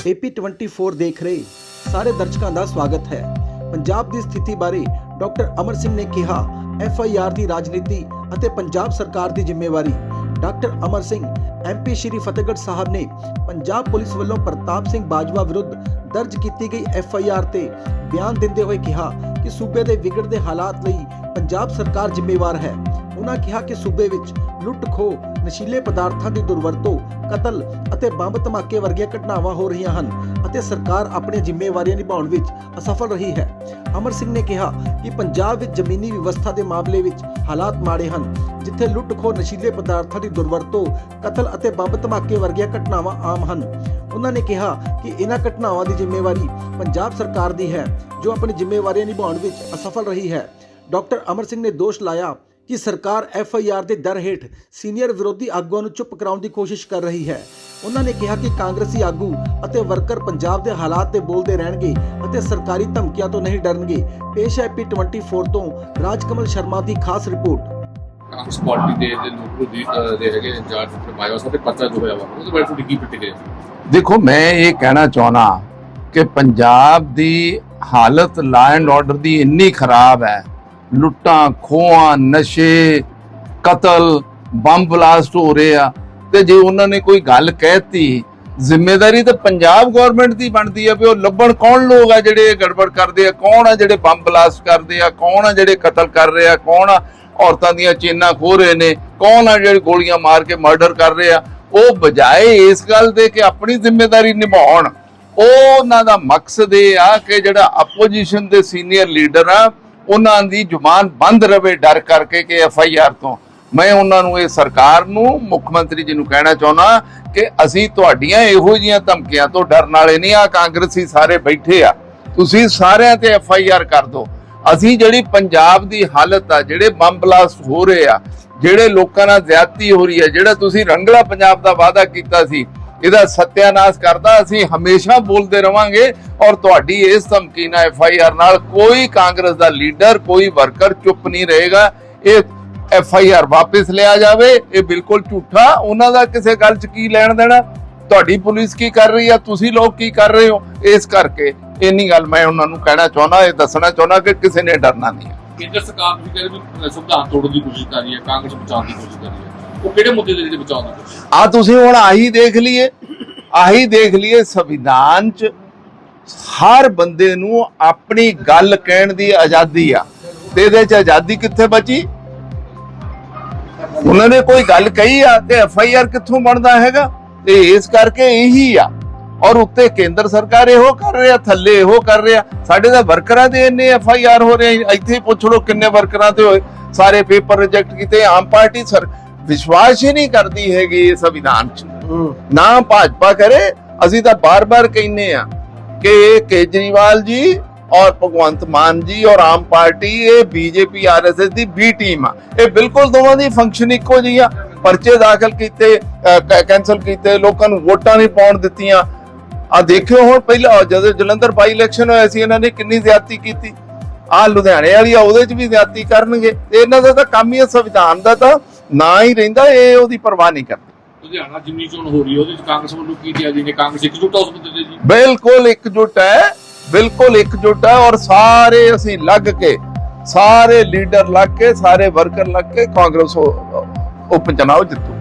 AP24 ਦੇਖ ਰਹੇ ਸਾਰੇ ਦਰਸ਼ਕਾਂ ਦਾ ਸਵਾਗਤ ਹੈ। ਪੰਜਾਬ ਦੀ ਸਥਿਤੀ ਬਾਰੇ ਡਾਕਟਰ ਅਮਰ ਸਿੰਘ ਨੇ ਕਿਹਾ ਐਫਆਈਆਰ ਦੀ ਰਾਜਨੀਤੀ ਅਤੇ ਪੰਜਾਬ ਸਰਕਾਰ ਦੀ ਜ਼ਿੰਮੇਵਾਰੀ। ਡਾਕਟਰ ਅਮਰ ਸਿੰਘ ਐਮਪੀ ਸ਼੍ਰੀ ਫਤਿਹਗੜ੍ਹ ਸਾਹਿਬ ਨੇ ਪੰਜਾਬ ਪੁਲਿਸ ਵੱਲੋਂ ਪ੍ਰਤਾਪ ਸਿੰਘ ਬਾਜਵਾ ਵਿਰੁੱਧ ਦਰਜ ਕੀਤੀ ਗਈ ਐਫ ਆਈ ਆਰ ਤੇ ਬਿਆਨ ਦਿੰਦੇ ਹੋਏ ਕਿਹਾ ਕਿ ਸੂਬੇ ਦੇ ਵਿਗੜਦੇ ਹਾਲਾਤ ਲਈ ਪੰਜਾਬ ਸਰਕਾਰ ਜ਼ਿੰਮੇਵਾਰ ਹੈ। ਉਹਨਾਂ ਕਿਹਾ ਕਿ ਸੂਬੇ ਵਿੱਚ ਲੁੱਟ ਖੋਹ ਨਸ਼ੀਲੇ ਪਦਾਰਥਾਂ ਦੀ ਦੁਰਵਰਤੋਂ, ਕਤਲ ਅਤੇ ਬੰਬ ਧਮਾਕੇ ਵਰਗੀਆਂ ਘਟਨਾਵਾਂ ਹੋ ਰਹੀਆਂ ਹਨ ਅਤੇ ਸਰਕਾਰ ਆਪਣੀਆਂ ਜ਼ਿੰਮੇਵਾਰੀਆਂ ਨਿਭਾਉਣ ਵਿੱਚ ਅਸਫਲ ਰਹੀ ਹੈ। ਅਮਰ ਸਿੰਘ ਨੇ ਕਿਹਾ ਕਿ ਪੰਜਾਬ ਵਿੱਚ ਜ਼ਮੀਨੀ ਵਿਵਸਥਾ ਦੇ ਮਾਮਲੇ ਵਿੱਚ ਹਾਲਾਤ ਮਾੜੇ ਹਨ, ਜਿੱਥੇ ਲੁੱਟ ਖੋਹ ਨਸ਼ੀਲੇ ਪਦਾਰਥਾਂ ਦੀ ਦੁਰਵਰਤੋਂ, ਕਤਲ ਅਤੇ ਬੰਬ ਧਮਾਕੇ ਵਰਗੀਆਂ ਘਟਨਾਵਾਂ ਆਮ ਹਨ। ਉਹਨਾਂ ਨੇ ਕਿਹਾ ਕਿ ਇਹਨਾਂ ਘਟਨਾਵਾਂ ਦੀ ਜ਼ਿੰਮੇਵਾਰੀ ਪੰਜਾਬ ਸਰਕਾਰ ਦੀ ਹੈ, ਜੋ ਆਪਣੀ ਜ਼ਿੰਮੇਵਾਰੀਆਂ ਨਿਭਾਉਣ ਵਿੱਚ ਅਸਫਲ ਰਹੀ ਹੈ। ਡਾਕਟਰ ਅਮਰ ਸਿੰਘ ਨੇ ਦੋਸ਼ ਲਾਇਆ ਕਿ ਸਰਕਾਰ ਐਫ ਆਈ ਆਰ ਦੇ ਦਰ ਹੇਠ ਸੀਨੀਅਰ ਵਿਰੋਧੀ ਆਗੂਆਂ ਨੂੰ ਚੁੱਪ ਕਰਾਉਣ ਦੀ ਕੋਸ਼ਿਸ਼ ਕਰ ਰਹੀ ਹੈ। ਉਹਨਾਂ ਨੇ ਕਿਹਾ ਕਿ ਕਾਂਗਰਸੀ ਆਗੂ ਅਤੇ ਵਰਕਰ ਪੰਜਾਬ ਦੇ ਹਾਲਾਤ ਤੇ ਬੋਲਦੇ ਰਹਿਣਗੇ ਅਤੇ ਸਰਕਾਰੀ ਧਮਕੀਆਂ ਤੋਂ ਨਹੀਂ ਡਰਨਗੇ। ਪੇਸ਼ ਹੈ ਪੀ 24 ਤੋਂ ਰਾਜਕਮਲ ਸ਼ਰਮਾ ਦੀ ਖਾਸ ਰਿਪੋਰਟ। ਕਾਂਗਰਸ ਪਾਰਟੀ ਦੇ ਜਿਹੜੇ ਲੋਕ ਦੀ ਦੇ ਹੈਗੇ ਇੰਚਾਰਜ ਕਰਵਾਇਆ ਉਸ ਤੇ ਪਰਚਾ ਜੋ ਹੋਇਆ ਵਾ ਉਹਦੇ ਬਾਰੇ ਤੁਹਾਡੀ ਕੀ ਪ੍ਰਤੀਕਿਰਿਆ ਦੇਖੋ ਮੈਂ ਇਹ ਕਹਿਣਾ ਚਾਹਣਾ ਕਿ ਪੰਜਾਬ ਦੀ ਹਾਲਤ ਲਾ ਐਂਡ ਆਰਡਰ ਦੀ ਇੰਨੀ ਖਰਾਬ ਹੈ ਲੁੱਟਾਂ, ਖੋਹਾਂ, ਨਸ਼ੇ, ਕਤਲ, ਬੰਬ ਬਲਾਸਟ ਹੋ ਰਹੇ ਆ। ਤੇ ਜੇ ਉਹਨਾਂ ਨੇ ਕੋਈ ਗੱਲ ਕਹਿਤੀ, ਜ਼ਿੰਮੇਵਾਰੀ ਤਾਂ ਪੰਜਾਬ ਗਵਰਨਮੈਂਟ ਦੀ ਬਣਦੀ ਆ ਵੀ ਉਹ ਲੱਭਣ ਕੌਣ ਲੋਕ ਆ ਜਿਹੜੇ ਗੜਬੜ ਕਰਦੇ ਆ, ਕੌਣ ਆ ਜਿਹੜੇ ਬੰਬ ਬਲਾਸਟ ਕਰਦੇ ਆ, ਕੌਣ ਆ ਜਿਹੜੇ ਕਤਲ ਕਰ ਰਹੇ ਆ, ਕੌਣ ਆ ਔਰਤਾਂ ਦੀਆਂ ਚੇਨਾਂ ਖੋਹ ਰਹੇ ਨੇ, ਕੌਣ ਆ ਜਿਹੜੇ ਗੋਲੀਆਂ ਮਾਰ ਕੇ ਮਰਡਰ ਕਰ ਰਹੇ ਆ। ਉਹ ਬਜਾਏ ਇਸ ਗੱਲ ਦੇ ਕਿ ਆਪਣੀ ਜ਼ਿੰਮੇਵਾਰੀ ਨਿਭਾਉਣ। ਉਹਨਾਂ ਦਾ ਮਕਸਦ ਇਹ ਆ ਕਿ ਜਿਹੜਾ ਆਪੋਜੀਸ਼ਨ ਦੇ ਸੀਨੀਅਰ ਲੀਡਰ ਆ ਉਹਨਾਂ ਦੀ ਜ਼ੁਬਾਨ ਬੰਦ ਰਵੇ ਡਰ ਕਰਕੇ ਕਿ ਐਫ ਆਈ ਆਰ ਤੋਂ। ਮੈਂ ਉਹਨਾਂ ਨੂੰ, ਇਹ ਸਰਕਾਰ ਨੂੰ, ਮੁੱਖ ਮੰਤਰੀ ਜੀ ਨੂੰ ਕਹਿਣਾ ਚਾਹੁੰਦਾ ਕਿ ਅਸੀਂ ਤੁਹਾਡੀਆਂ ਇਹੋ ਜਿਹੀਆਂ ਧਮਕੀਆਂ ਤੋਂ ਡਰਨ ਵਾਲੇ ਨਹੀਂ ਆ, ਕਾਂਗਰਸੀ ਸਾਰੇ ਬੈਠੇ ਆ। ਤੁਸੀਂ ਸਾਰਿਆਂ ਤੇ ਐਫ ਆਈ ਆਰ ਕਰ ਦਿਓ। ਅਸੀਂ ਜਿਹੜੀ ਪੰਜਾਬ ਦੀ ਹਾਲਤ ਆ, ਜਿਹੜੇ ਬੰਬ ਬਲਾਸਟ ਹੋ ਰਹੇ ਆ, ਜਿਹੜੇ ਲੋਕਾਂ ਨਾਲ ਜ਼ਿਆਦਤੀ ਹੋ ਰਹੀ ਹੈ ਜਿਹੜਾ ਤੁਸੀਂ ਰੰਗਲਾ ਪੰਜਾਬ ਦਾ ਵਾਅਦਾ ਕੀਤਾ ਸੀ ਇਹਦਾ ਸਤਿਆਨਾਸ਼ ਕਰਦਾ, ਅਸੀਂ ਹਮੇਸ਼ਾ ਬੋਲਦੇ ਰਵਾਂਗੇ ਔਰ ਤੁਹਾਡੀ ਇਸ ਧਮਕੀ ਐਫ ਆਈ ਆਰ ਨਾਲ ਕੋਈ ਕਾਂਗਰਸ ਦਾ ਲੀਡਰ, ਕੋਈ ਵਰਕਰ ਚੁੱਪ ਨਹੀਂ ਰਹੇਗਾ। ਇਹ ਐਫ ਆਈ ਆਰ ਵਾਪਸ ਲਿਆ ਜਾਵੇ, ਇਹ ਬਿਲਕੁਲ ਝੂਠਾ। ਉਹਨਾਂ ਦਾ ਕਿਸੇ ਗੱਲ 'ਚ ਕੀ ਲੈਣ ਦੇਣਾ? ਤੁਹਾਡੀ ਪੁਲਿਸ ਕੀ ਕਰ ਰਹੀ ਆ? ਤੁਸੀਂ ਲੋਕ ਕੀ ਕਰ ਰਹੇ ਹੋ? ਇਸ ਕਰਕੇ ਇੰਨੀ ਗੱਲ ਮੈਂ ਉਹਨਾਂ ਨੂੰ ਕਹਿਣਾ ਚਾਹੁੰਦਾ, ਇਹ ਦੱਸਣਾ ਚਾਹੁੰਦਾ ਕਿ ਕਿਸੇ ਨੇ ਡਰਨਾ ਨਹੀਂ। ਕੇਂਦਰ ਸਰਕਾਰ ਤੁਸੀਂ ਕਹਿੰਦੇ ਸੰਵਿਧਾਨ ਤੋੜਨ ਦੀ ਕੋਸ਼ਿਸ਼ ਕਰ ਰਹੀ ਹੈ, ਕਾਂਗਰਸ ਬਚਾਉਣ ਦੀ ਕੋਸ਼ਿਸ਼ ਕਰ ਰਹੀ ਹੈ। ਉਹ ਕਿਹੜੇ ਮੁੱਦੇ ਦੇ ਜਿਹੜੇ ਬਚਾਉਣ ਆ ਤੁਸੀਂ ਹੁਣ ਆਹੀ ਦੇਖ ਲਈਏ, ਆਹੀ ਦੇਖ ਲਈਏ ਸੰਵਿਧਾਨ ਚ ਹਰ ਬੰਦੇ ਨੂੰ ਆਪਣੀ ਗੱਲ ਕਹਿਣ ਦੀ ਆਜ਼ਾਦੀ ਆ। ਤੇ ਇਹਦੇ ਚ ਆਜ਼ਾਦੀ ਕਿੱਥੇ ਬਚੀ? ਉਹਨਾਂ ਨੇ ਕੋਈ ਗੱਲ ਕਹੀ ਆ ਤੇ ਐਫ ਆਈ ਆਰ ਕਿੱਥੋਂ ਬਣਦਾ ਹੈਗਾ? ਤੇ ਇਸ ਕਰਕੇ ਇਹੀ ਆ। ਔਰ ਉੱਤੇ ਕੇਂਦਰ ਸਰਕਾਰ ਇਹੋ ਕਰ ਰਿਹਾ, ਥੱਲੇ ਇਹੋ ਕਰ ਰਿਹਾ। ਸਾਡੇ ਤਾਂ ਵਰਕਰਾਂ ਦੇ ਇੰਨੇ ਐਫ ਆਈ ਆਰ ਹੋ ਰਹੇ ਇੱਥੇ ਪੁੱਛ ਲਓ ਕਿੰਨੇ ਵਰਕਰਾਂ ਤੇ ਹੋਏ। ਸਾਰੇ ਪੇਪਰ ਰਿਜੈਕਟ ਕੀਤੇ, ਆਮ ਪਾਰਟੀ ਸਰ ਵਿਸ਼ਵਾਸ ਹੀ ਨਹੀਂ ਕਰਦੀ ਹੈਗੀ ਇਹ ਸੰਵਿਧਾਨ 'ਚ। ਨਾ ਭਾਜਪਾ ਕਰੇ ਅਸੀਂ ਤਾਂ ਬਾਰ-ਬਾਰ ਕਹਿੰਨੇ ਆ ਕਿ ਇਹ ਕੇਜਰੀਵਾਲ ਜੀ ਔਰ ਭਗਵੰਤ ਮਾਨ ਜੀ ਔਰ ਆਮ ਪਾਰਟੀ ਇਹ ਬੀਜੇਪੀ ਆਰਐਸਐਸ ਦੀ ਬੀ ਟੀਮ ਆ। ਇਹ ਬਿਲਕੁਲ ਦੋਵਾਂ ਦੀ ਫੰਕਸ਼ਨ ਇੱਕੋ ਜਿਹੀ ਆ। ਪਰਚੇ ਦਾਖਲ ਕੀਤੇ ਕੈਨਸਲ ਕੀਤੇ ਲੋਕਾਂ ਨੂੰ ਵੋਟਾਂ ਨਹੀਂ ਪਾਉਣ ਦਿੱਤੀਆਂ। ਆ ਦੇਖਿਓ ਹੁਣ ਪਹਿਲਾਂ ਜਦੋਂ ਜਲੰਧਰ ਬਾਈ ਇਲੈਕਸ਼ਨ ਹੋਇਆ ਸੀ ਇਹਨਾਂ ਨੇ ਕਿੰਨੀ ਜ਼ਿਆਦਤੀ ਕੀਤੀ। ਆ ਲੁਧਿਆਣੇ ਵਾਲੀ ਆ ਉਹਦੇ 'ਚ ਵੀ ਜ਼ਿਆਦਤੀ ਕਰਨਗੇ। ਇਹਨਾਂ ਦਾ ਤਾਂ ਕੰਮ ਹੈ ਸੰਵਿਧਾਨ ਦਾ ਤਾਂ। ਨਾ ਹੀ ਰਹਿੰਦਾ ਇਹ ਉਹਦੀ ਪਰਵਾਹ ਨਹੀਂ ਕਰਦੇ। ਲੁਧਿਆਣਾ ਜਿੰਨੀ ਚੋਣ ਹੋ ਰਹੀ ਹੈ ਉਹਦੇ ਚ ਕਾਂਗਰਸ ਵੱਲੋਂ ਕੀ ਕਿਹਾ ਜੀ ਨੇ? ਕਾਂਗਰਸ ਇਕਜੁੱਟ ਉਸ ਮੁੱਦੇ ਤੇ ਜੀ? ਬਿਲਕੁਲ ਇਕਜੁੱਟ ਹੈ ਬਿਲਕੁਲ ਇਕਜੁੱਟ ਹੈ ਔਰ ਸਾਰੇ ਅਸੀਂ ਲੱਗ ਕੇ ਸਾਰੇ ਲੀਡਰ ਲੱਗ ਕੇ ਸਾਰੇ ਵਰਕਰ ਲੱਗ ਕੇ ਕਾਂਗਰਸ ਉਹ ਚੁਣਾਵ ਜਿੱਤੂ।